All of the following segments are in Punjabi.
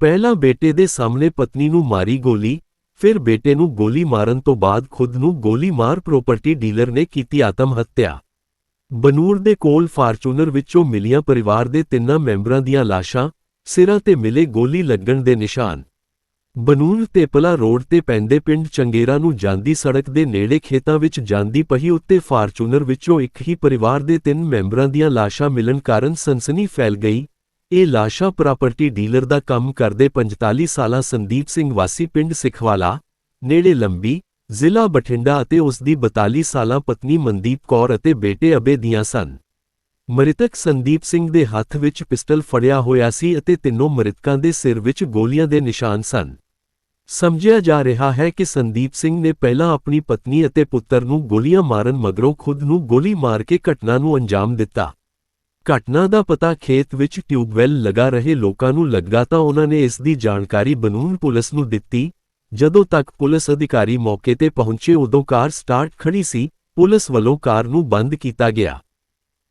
ਪਹਿਲਾਂ ਬੇਟੇ ਦੇ ਸਾਹਮਣੇ ਪਤਨੀ ਨੂੰ ਮਾਰੀ ਗੋਲੀ, ਫਿਰ ਬੇਟੇ ਨੂੰ ਗੋਲੀ ਮਾਰਨ ਤੋਂ ਬਾਅਦ ਖੁਦ ਨੂੰ ਗੋਲੀ ਮਾਰ ਪ੍ਰਾਪਰਟੀ ਡੀਲਰ ਨੇ ਕੀਤੀ ਆਤਮ ਹੱਤਿਆ ਬਨੂਰ ਦੇ ਕੋਲ ਫਾਰਚੂਨਰ ਵਿੱਚੋਂ ਮਿਲੀਆਂ ਪਰਿਵਾਰ ਦੇ ਤਿੰਨਾਂ ਮੈਂਬਰਾਂ ਦੀਆਂ ਲਾਸ਼ਾਂ, ਸਿਰਾਂ ਤੇ ਮਿਲੇ ਗੋਲੀ ਲੱਗਣ ਦੇ ਨਿਸ਼ਾਨ। ਬਨੂਰ ਤੇ ਪਲਾ ਰੋਡ ਤੇ ਪੈਂਦੇ ਪਿੰਡ ਚੰਗੇਰਾ ਨੂੰ ਜਾਂਦੀ ਸੜਕ ਦੇ ਨੇੜੇ ਖੇਤਾਂ ਵਿੱਚ ਜਾਂਦੀ ਪਹੀ ਉੱਤੇ ਫਾਰਚੂਨਰ ਵਿੱਚੋਂ ਇੱਕ ਹੀ ਪਰਿਵਾਰ ਦੇ ਤਿੰਨ ਮੈਂਬਰਾਂ ਦੀਆਂ ਲਾਸ਼ਾਂ ਮਿਲਣ ਕਾਰਨ ਸਨਸਨੀ ਫੈਲ ਗਈ ਇਹ ਲਾਸ਼ਾਂ ਪ੍ਰਾਪਰਟੀ ਡੀਲਰ ਦਾ ਕੰਮ ਕਰਦੇ 45 ਸਾਲਾ ਸੰਦੀਪ ਸਿੰਘ ਵਾਸੀ ਪਿੰਡ ਸਿਖਵਾਲਾ, ਨੇੜੇ ਲੰਬੀ, ਜ਼ਿਲ੍ਹਾ ਬਠਿੰਡਾ ਅਤੇ ਉਸ ਦੀ 42 ਸਾਲਾ ਪਤਨੀ ਮਨਦੀਪ ਕੌਰ ਅਤੇ ਬੇਟੇ ਅਬੇ ਦੀਆਂ ਸਨ। ਮ੍ਰਿਤਕ ਸੰਦੀਪ ਸਿੰਘ ਦੇ ਹੱਥ ਵਿੱਚ ਪਿਸਟਲ ਫੜਿਆ ਹੋਇਆ ਸੀ ਅਤੇ ਤਿੰਨੋਂ ਮ੍ਰਿਤਕਾਂ ਦੇ ਸਿਰ ਵਿੱਚ ਗੋਲੀਆਂ ਦੇ ਨਿਸ਼ਾਨ ਸਨ। ਸਮਝਿਆ ਜਾ ਰਿਹਾ ਹੈ ਕਿ ਸੰਦੀਪ ਸਿੰਘ ਨੇ ਪਹਿਲਾਂ ਆਪਣੀ ਪਤਨੀ ਅਤੇ ਪੁੱਤਰ ਨੂੰ ਗੋਲੀਆਂ ਮਾਰਨ ਮਗਰੋਂ ਖੁਦ ਨੂੰ ਗੋਲੀ ਮਾਰ ਕੇ ਘਟਨਾ ਨੂੰ ਅੰਜਾਮ ਦਿੱਤਾ। ਘਟਨਾ ਦਾ ਪਤਾ ਖੇਤ ਵਿੱਚ ਟਿਊਬਵੈੱਲ ਲਗਾ ਰਹੇ ਲੋਕਾਂ ਨੂੰ ਲੱਗਾ ਤਾਂ ਉਹਨਾਂ ਨੇ ਇਸ ਦੀ ਜਾਣਕਾਰੀ ਬਨੂਨ ਪੁਲਿਸ ਨੂੰ ਦਿੱਤੀ। ਜਦੋਂ ਤੱਕ ਪੁਲਿਸ ਅਧਿਕਾਰੀ ਮੌਕੇ ਤੇ ਪਹੁੰਚੇ ਉਦੋਂ ਕਾਰ ਸਟਾਰਟ ਖੜੀ ਸੀ, ਪੁਲਿਸ ਵੱਲੋਂ ਕਾਰ ਨੂੰ ਬੰਦ ਕੀਤਾ ਗਿਆ।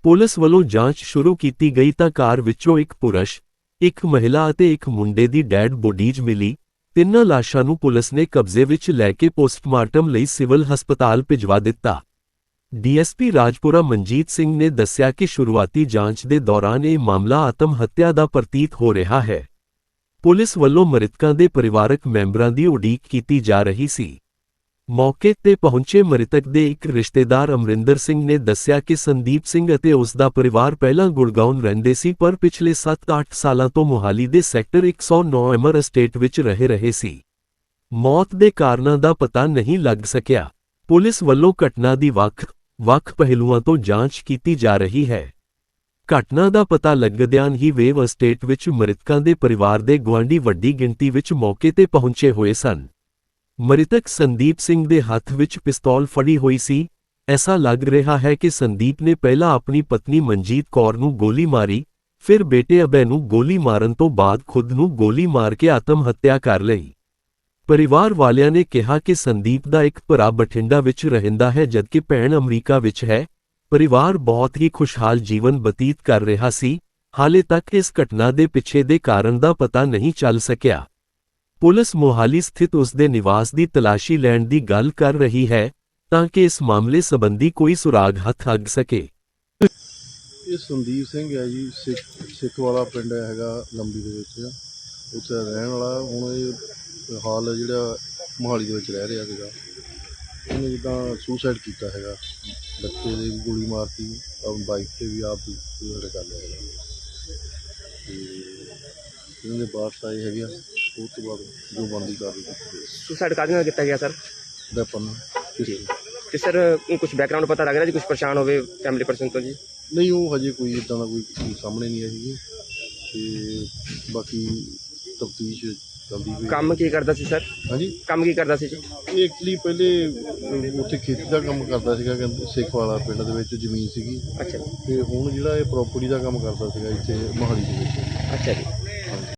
ਪੁਲਿਸ ਵੱਲੋਂ ਜਾਂਚ ਸ਼ੁਰੂ ਕੀਤੀ ਗਈ ਤਾਂ ਕਾਰ ਵਿੱਚੋਂ ਇੱਕ ਪੁਰਸ਼, ਇੱਕ ਮਹਿਲਾ ਅਤੇ ਇੱਕ ਮੁੰਡੇ ਦੀ ਡੈਡ ਬੋਡੀਜ਼ ਮਿਲੀ। ਤਿੰਨਾਂ ਲਾਸ਼ਾਂ ਨੂੰ ਪੁਲਿਸ ਨੇ ਕਬਜ਼ੇ ਵਿੱਚ ਲੈ ਕੇ ਪੋਸਟਮਾਰਟਮ ਲਈ ਸਿਵਲ ਹਸਪਤਾਲ ਭਿਜਵਾ ਦਿੱਤਾ। ਡੀਐਸਪੀ ਰਾਜਪੁਰਾ ਮਨਜੀਤ ਸਿੰਘ ਨੇ ਦੱਸਿਆ ਕਿ ਸ਼ੁਰੂਆਤੀ ਜਾਂਚ ਦੇ ਦੌਰਾਨ ਇਹ ਮਾਮਲਾ ਆਤਮ ਹੱਤਿਆ ਦਾ ਪ੍ਰਤੀਤ ਹੋ ਰਿਹਾ ਹੈ। ਪੁਲਿਸ ਵੱਲੋਂ ਮ੍ਰਿਤਕਾਂ ਦੇ ਪਰਿਵਾਰਕ ਮੈਂਬਰਾਂ ਦੀ ਉਡੀਕ ਕੀਤੀ ਜਾ ਰਹੀ ਸੀ। ਮੌਕੇ ਤੇ ਪਹੁੰਚੇ ਮ੍ਰਿਤਕ ਦੇ ਇੱਕ ਰਿਸ਼ਤੇਦਾਰ ਅਮਰਿੰਦਰ ਸਿੰਘ ਨੇ ਦੱਸਿਆ ਕਿ ਸੰਦੀਪ ਸਿੰਘ ਅਤੇ ਉਸ ਦਾ ਪਰਿਵਾਰ ਪਹਿਲਾਂ ਗੁੜਗਾਉਂ ਰਹਿੰਦੇ ਸੀ ਪਰ ਪਿਛਲੇ 7-8 ਸਾਲਾਂ ਤੋਂ ਮੁਹਾਲੀ ਦੇ ਸੈਕਟਰ 109 ਐਮਰ ਅਸਟੇਟ ਵਿੱਚ ਰਹਿ ਰਹੇ ਸੀ। ਮੌਤ ਦੇ ਕਾਰਨਾਂ ਦਾ ਪਤਾ ਨਹੀਂ ਲੱਗ ਸਕਿਆ। ਪੁਲਿਸ ਵੱਲੋਂ ਘਟਨਾ ਦੀ ਵੱਖ ਵੱਖ ਪਹਿਲੂਆਂ ਤੋਂ ਜਾਂਚ ਕੀਤੀ ਜਾ ਰਹੀ ਹੈ। ਘਟਨਾ ਦਾ ਪਤਾ ਲੱਗਦਿਆਂ ਹੀ ਵੇਵ ਅਸਟੇਟ ਵਿੱਚ ਮ੍ਰਿਤਕਾਂ ਦੇ ਪਰਿਵਾਰ ਦੇ ਗੁਆਂਢੀ ਵੱਡੀ ਗਿਣਤੀ ਵਿੱਚ ਮੌਕੇ ਤੇ ਪਹੁੰਚੇ ਹੋਏ ਸਨ। ਮ੍ਰਿਤਕ ਸੰਦੀਪ ਸਿੰਘ ਦੇ ਹੱਥ ਵਿੱਚ ਪਿਸਤੌਲ ਫੜੀ ਹੋਈ ਸੀ। ਐਸਾ ਲੱਗ ਰਿਹਾ ਹੈ ਕਿ ਸੰਦੀਪ ਨੇ ਪਹਿਲਾਂ ਆਪਣੀ ਪਤਨੀ ਮਨਜੀਤ ਕੌਰ ਨੂੰ ਗੋਲੀ ਮਾਰੀ, ਫਿਰ ਬੇਟੇ ਅਬੈ ਨੂੰ ਗੋਲੀ ਮਾਰਨ ਤੋਂ ਬਾਅਦ ਖੁਦ ਨੂੰ ਗੋਲੀ ਮਾਰ ਕੇ ਆਤਮ ਹੱਤਿਆ ਕਰ ਲਈ। ਪਰਿਵਾਰ ਵਾਲਿਆਂ ਨੇ ਕਿਹਾ ਕਿ ਸੰਦੀਪ ਦਾ ਇੱਕ ਭਰਾ ਬਠਿੰਡਾ ਵਿੱਚ ਰਹਿੰਦਾ ਹੈ ਜਦਕਿ ਭੈਣ ਅਮਰੀਕਾ ਵਿੱਚ ਹੈ। ਪਰਿਵਾਰ ਬਹੁਤ ਹੀ ਖੁਸ਼ਹਾਲ ਜੀਵਨ ਬਤੀਤ ਕਰ ਰਿਹਾ ਸੀ। ਹਾਲੇ ਤੱਕ ਇਸ ਘਟਨਾ ਦੇ ਪਿੱਛੇ ਦੇ ਕਾਰਨ ਦਾ ਪਤਾ ਨਹੀਂ ਚੱਲ ਸਕਿਆ। ਪੁਲਿਸ ਮੋਹਾਲੀ ਸਥਿਤ ਉਸ ਦੇ ਨਿਵਾਸ ਦੀ ਤਲਾਸ਼ੀ ਲੈਣ ਦੀ ਗੱਲ ਕਰ ਰਹੀ ਹੈ ਤਾਂ ਕਿ ਇਸ ਮਾਮਲੇ ਸੰਬੰਧੀ ਕੋਈ ਸੁਰਾਗ ਹੱਥ ਅੱਗ ਸਕੇ। ਇਹ ਸੰਦੀਪ ਸਿੰਘ ਹੈ ਜੀ, ਸਿੱਖ ਵਾਲਾ ਪਿੰਡ ਹੈਗਾ ਲੰਬੀ ਦੇ ਵਿੱਚ। ਉੱਥੇ ਰਹਿਣ ਵਾਲਾ, ਹੁਣ ਇਹ ਹਾਲ ਜਿਹੜਾ ਮੋਹਾਲੀ ਦੇ ਵਿੱਚ ਰਹਿ ਰਿਹਾ ਸੀਗਾ। ਇਹਨੇ ਜਿੱਦਾਂ ਸੁਸਾਈਡ ਕੀਤਾ ਹੈਗਾ। ਬੱਚੇ ਦੇ ਵੀ ਗੋਲੀ ਮਾਰਤੀ ਆਪ ਬਾਈਕ ਤੇ ਵੀ ਆਪ ਸੁਸਾਈਡ ਕਰ ਲਿਆ ਹੈਗਾ। ਤੇ ਇਹਨਾਂ ਦੇ ਬਾਅਦ ਆਏ ਹੈਗੇ ਆ ਉਸ ਤੋਂ ਬਾਅਦ ਜੋ ਬਣਦੀ ਕਾਰਵਾਈ ਕੀਤੀ ਸੁਸਾਈਡ ਕਾਹਦੇ ਨਾਲ ਕੀਤਾ ਗਿਆ ਸਰ ਵੈਪਨ ਜੀ। ਤੇ ਸਰ ਕੁਝ ਬੈਕਗ੍ਰਾਉਂਡ ਪਤਾ ਲੱਗ ਰਿਹਾ ਜੀ ਕੁਝ ਪਰੇਸ਼ਾਨ ਹੋਵੇ ਫੈਮਿਲੀ ਪਰਸਨ ਤੋਂ ਜੀ? ਨਹੀਂ ਉਹ ਹਜੇ ਕੋਈ ਇਦਾਂ ਦਾ ਕੋਈ ਸਾਹਮਣੇ ਨਹੀਂ ਆਈ ਹੈਗੀ ਤੇ ਬਾਕੀ ਤਫਤੀਸ਼ ਚੱਲਦੀ ਪਈ ਹੈ। ਕੰਮ ਕੀ ਕਰਦਾ ਸੀ ਸਰ? ਹਾਂਜੀ। ਕੰਮ ਕੀ ਕਰਦਾ ਸੀ ਜੀ? ਇਹ ਐਕਚੁਅਲੀ ਪਹਿਲੇ ਅਹ, ਉੱਥੇ ਖੇਤੀ ਦਾ ਕੰਮ ਕਰਦਾ ਸੀਗਾ ਕਹਿੰਦੇ ਸਿੱਖ ਵਾਲਾ ਪਿੰਡ ਦੇ ਵਿੱਚ ਜ਼ਮੀਨ ਸੀਗੀ। ਅੱਛਾ ਤੇ ਹੁਣ ਜਿਹੜਾ ਇਹ ਪ੍ਰਾਪਰਟੀ ਦਾ ਕੰਮ ਕਰਦਾ ਸੀਗਾ ਇੱਥੇ ਮੋਹਾਲੀ ਦੇ ਵਿੱਚ। ਅੱਛਾ ਜੀ।